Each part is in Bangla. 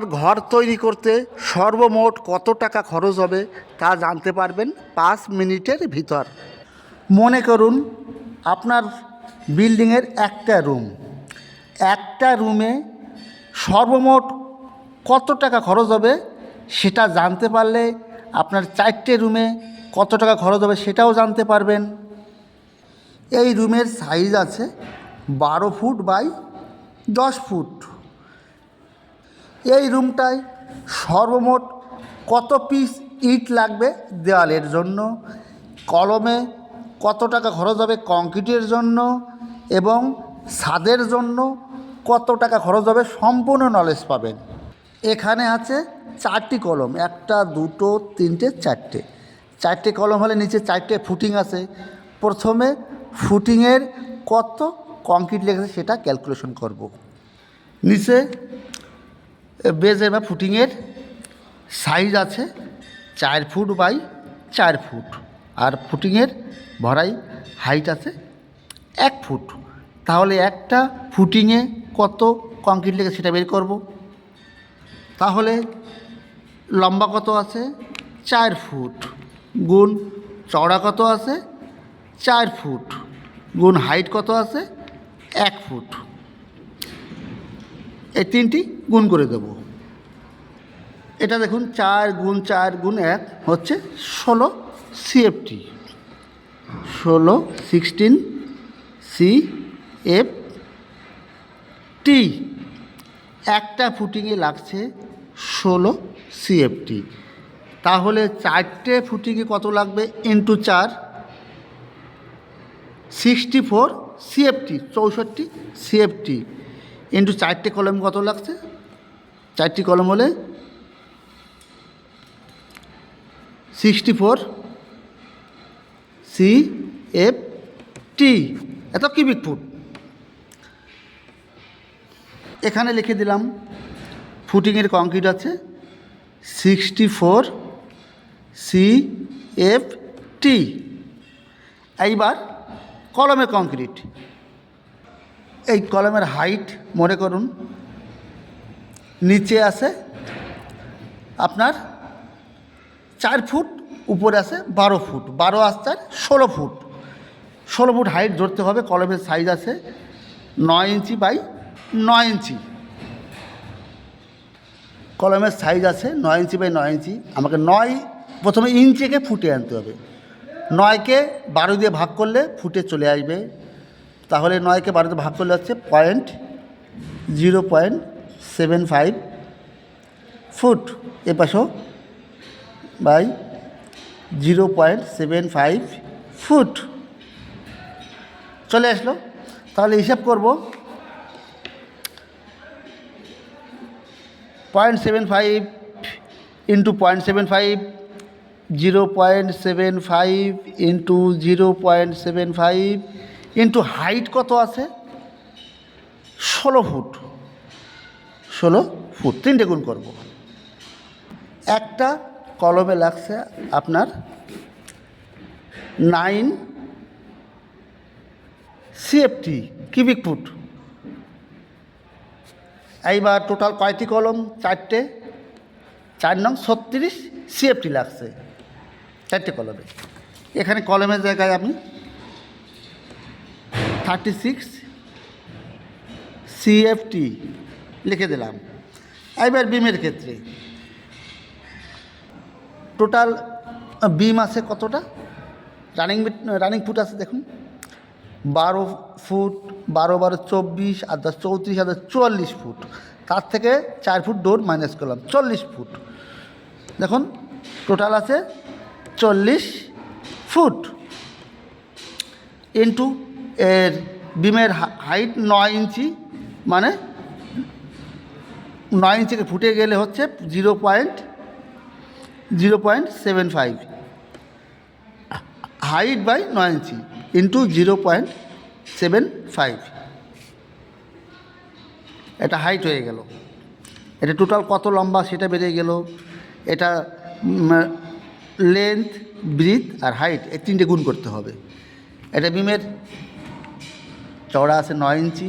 ঘর তৈরি করতে সর্বমোট কত টাকা খরচ হবে তা জানতে পারবেন পাঁচ মিনিটের ভিতর। মনে করুন, আপনার বিল্ডিংয়ের একটা রুম। একটা রুমে সর্বমোট কত টাকা খরচ হবে সেটা জানতে পারলে আপনার চারটে রুমে কত টাকা খরচ হবে সেটাও জানতে পারবেন। এই রুমের সাইজ আছে বারো ফুট বাই দশ ফুট। এই রুমটায় সর্বমোট কত পিস ইট লাগবে দেওয়ালের জন্য, কলমে কত টাকা খরচ হবে কংক্রিটের জন্য এবং ছাদের জন্য কত টাকা খরচ হবে সম্পূর্ণ নলেজ পাবেন। এখানে আছে চারটি কলম, একটা, দুটো, তিনটে, চারটে। চারটে কলম হলে নিচে চারটে ফুটিং আছে। প্রথমে ফুটিংয়ের কত কংক্রিট লেগেছে সেটা ক্যালকুলেশন করব। নিচে বেজের বা ফুটিংয়ের সাইজ আছে চার ফুট বাই চার ফুট। আর ফুটিংয়ের ভরাই হাইট আছে এক ফুট। তাহলে একটা ফুটিংয়ে কত কংক্রিট লেগে সেটা বের করব। তাহলে লম্বা কত আছে? চার ফুট। গুণ চওড়া কত আছে? চার ফুট। গুণ হাইট কত আছে? এক ফুট। এই তিনটি গুণ করে দেব। এটা দেখুন, চার গুণ চার গুণ এক হচ্ছে ষোলো সিএফটি ষোলো সিক্সটিন সি এফ টি একটা ফুটিংয়ে লাগছে ষোলো সিএফটি তাহলে চারটে ফুটিংয়ে কত লাগবে? ইন্টু চার। সিক্সটি ফোর সিএফটি চৌষট্টি সিএফটি ইন্টু চারটে কলম কত লাগছে? চারটি কলম হলে sixty four C F T এত কিউবিক ফুট এখানে লিখে দিলাম ফুটিংয়ের কংক্রিট আছে sixty four C F T এইবার কলমের কংক্রিট এই কলমের হাইট মনে করুন, নিচে আছে আপনার চার ফুট, উপরে আছে বারো ফুট। বারো আর চার, ষোলো ফুট। ষোলো ফুট হাইট ধরতে হবে, কলমের সাইজ আছে নয় ইঞ্চি বাই নয় ইঞ্চি। কলমের সাইজ আছে নয় ইঞ্চি বাই নয় ইঞ্চি। আমাকে নয়, প্রথমে ইঞ্চিকে ফুটে আনতে হবে। নয়কে বারো দিয়ে ভাগ করলে ফুটে চলে আসবে। তাহলে নয়কে বারোতে ভাগ করলে হচ্ছে point zero point seven five foot A by zero point seven five foot চলে আসলো। তাহলে হিসাব করব। Point seven five into point seven five zero point seven five into zero point seven five into height কত আছে? ষোলো ফুট। ষোলো ফুট। তিনটে গুণ করব। একটা কলমে লাগছে আপনার নাইন সিএফটি কিউবিক ফুট এইবার টোটাল কয়টি কলম? চারটে। চার নং ছত্রিশ সিএফটি লাগছে। চারটে কলমে। এখানে কলমের জায়গায় আমি থার্টি সিক্স সিএফটি লিখে দিলাম। এবার বিমের ক্ষেত্রে। টোটাল বিম আছে কতটা? রানিং রানিং ফুট আছে দেখুন। বারো ফুট, বারো বারো চব্বিশ আর দশ চৌত্রিশ আর দশ চুয়াল্লিশ ফুট। তার থেকে চার ফুট ডোর মাইনাস করলাম, চল্লিশ ফুট। দেখুন টোটাল আছে চল্লিশ ফুট। ইন্টু এর বিমের হাইট নয় ইঞ্চি মানে নয় ইঞ্চিকে ফুটে গেলে হচ্ছে zero point zero point seven five height by নয় ইঞ্চি into zero point seven five এটা হাইট হয়ে গেল। এটা টোটাল কত লম্বা সেটা বেড়ে গেল। এটা লেন্থ ব্রিথ আর হাইট এই তিনটে গুণ করতে হবে। এটা বিমের চওড়া আছে নয় ইঞ্চি,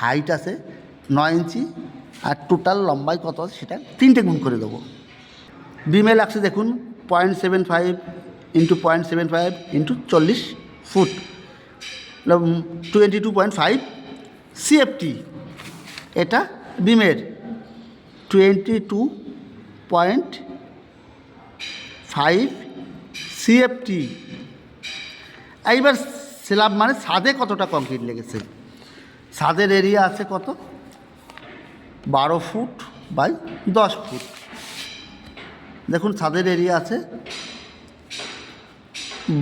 হাইট আছে নয় ইঞ্চি, আর টোটাল লম্বাই কত আছে সেটা তিনটে গুণ করে দেবো। বিমে লাগছে দেখুন point seven five into point seven five into চল্লিশ foot. Twenty two point five CFT এটা বিমের twenty two point five CFT এইবার স্ল্যাব মানে ছাদে কতটা কংক্রিট লেগেছে? ছাদের এরিয়া আছে কত? বারো ফুট বাই দশ ফুট। দেখুন, ছাদের এরিয়া আছে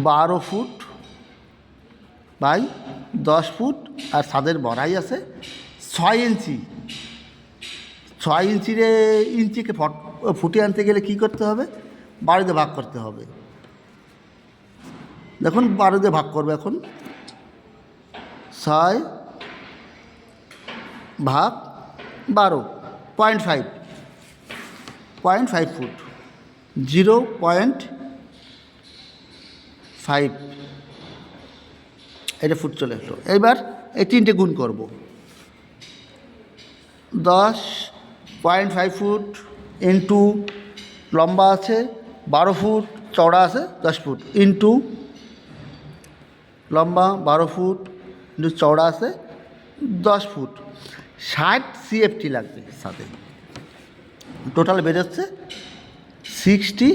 বারো ফুট বাই দশ ফুট আর ছাদের বড়াই আছে ছয় ইঞ্চি। ছয় ইঞ্চিরে ইঞ্চিকে ফট আনতে গেলে কী করতে হবে? বাড়িতে ভাগ করতে হবে। দেখুন বারোতে ভাগ করবে এখন। ছয় ভাগ বারো point five point five foot zero point five এটা ফুট চলে আসলো এবার এই তিনটে গুণ করব। দশ পয়েন্ট ফাইভ ফুট ইন্টু লম্বা আছে, বারো ফুট চওড়া আছে, দশ ফুট ইন্টু লম্বা বারো ফুট ইন্টু চওড়া আছে দশ ফুট। ষাট সিএফটি লাগবে সাথে। টোটাল বেরোচ্ছে সিক্সটি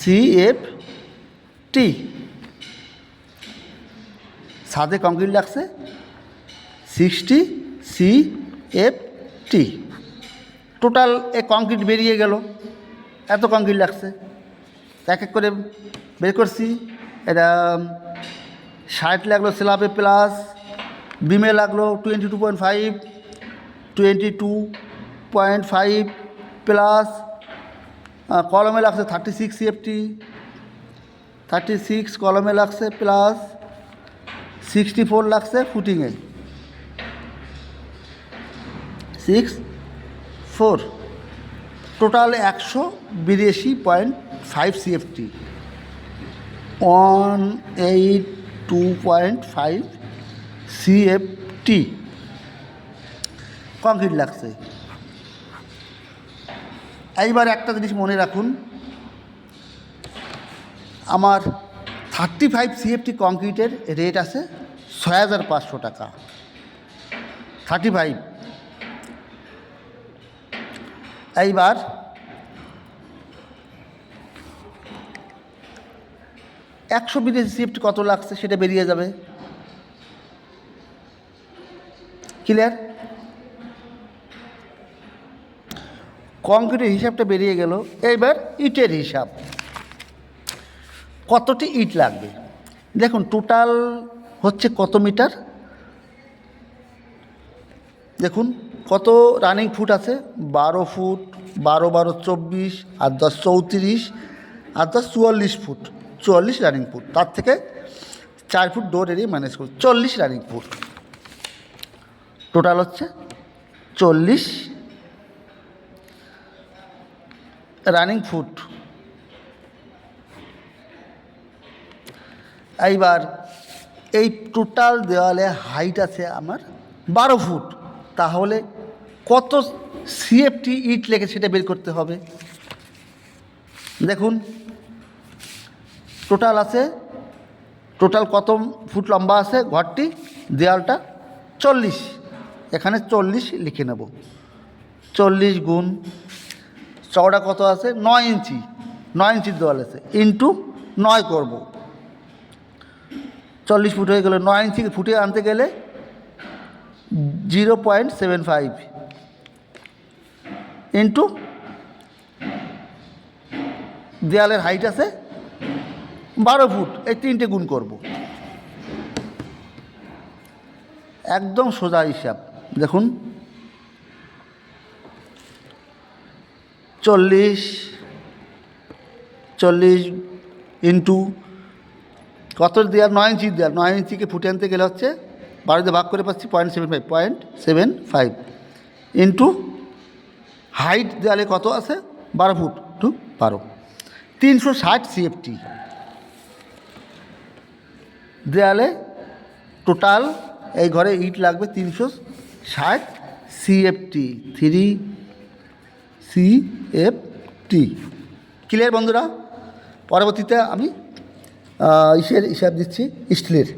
সিএফ টি সাথে কংক্রিট লাগছে sixty C F T total এ কংক্রিট বেরিয়ে গেল। এত কংক্রিট লাগছে। এক এক করে বের করছি। এটা ষাট লাগল স্ল্যাবে প্লাস, বিমে লাগল twenty two point five twenty two point five plus কলমে লাগছে thirty six CFT thirty six কলমে লাগছে প্লাস সিক্সটি ফোর লাগছে ফুটিংয়ে সিক্স ফোর টোটাল একশো বিরাশি point five CFT one eight two point five CFT concrete লাগছে। এইবার একটা জিনিস মনে রাখুন। আমার থার্টি ফাইভ সিএফটি কংক্রিটের রেট আছে ছয় হাজার পাঁচশো টাকা। থার্টি ফাইভ এইবার একশো বিদেশি সিফট কত লাগছে সেটা বেরিয়ে যাবে। ক্লিয়ার কংক্রিটের হিসাবটা বেরিয়ে গেল। এইবার ইটের হিসাব। কতটি ইট লাগবে? দেখুন টোটাল হচ্ছে কত মিটার? দেখুন, কত রানিং ফুট আছে? বারো ফুট বারো বারো চব্বিশ, আর দশ চৌত্রিশ, আর দশ চুয়াল্লিশ ফুট চুয়াল্লিশ রানিং ফুট তার থেকে চার ফুট ডোর এরিয়া ম্যানেজ করুন চল্লিশ রানিং ফুট টোটাল হচ্ছে চল্লিশ রানিং ফুট এইবার এই টোটাল দেওয়ালে হাইট আছে আমার বারো ফুট। তাহলে কত সিএফটি ইট লেগে সেটা বের করতে হবে? দেখুন। টোটাল আছে, টোটাল কত ফুট লম্বা আছে ঘরটি? দেওয়ালটা চল্লিশ। এখানে চল্লিশ লিখে নেব। চল্লিশ গুণ চওড়া কত আছে? নয় ইঞ্চি। নয় ইঞ্চির দেওয়াল আছে। ইন্টু নয় করব। চল্লিশ ফুট হয়ে গেলে নয় ইঞ্চি ফুটে আনতে গেলে zero point seven five into দেয়ালের হাইট আছে বারো ফুট, এই তিনটে গুণ করব। একদম সোজা হিসাব, দেখুন। চল্লিশ চল্লিশ ইন্টু, কত দেওয়ার নয় ইঞ্চি দেওয়ার নয় ইঞ্চিকে ফুটে আনতে গেলে হচ্ছে বারোতে ভাগ করে পাচ্ছি point seven five point seven five into height দেওয়ালে কত আছে? বারো ফুট, টু বারো। তিনশো ষাট সিএফটি দেয়ালে টোটাল এই ঘরে ইট লাগবে তিনশো ষাট সিএফটি, থ্রি সিএফটি। ক্লিয়ার বন্ধুরা? পরবর্তীতে আমি ইসের হিসাব দিচ্ছি, স্টিলের।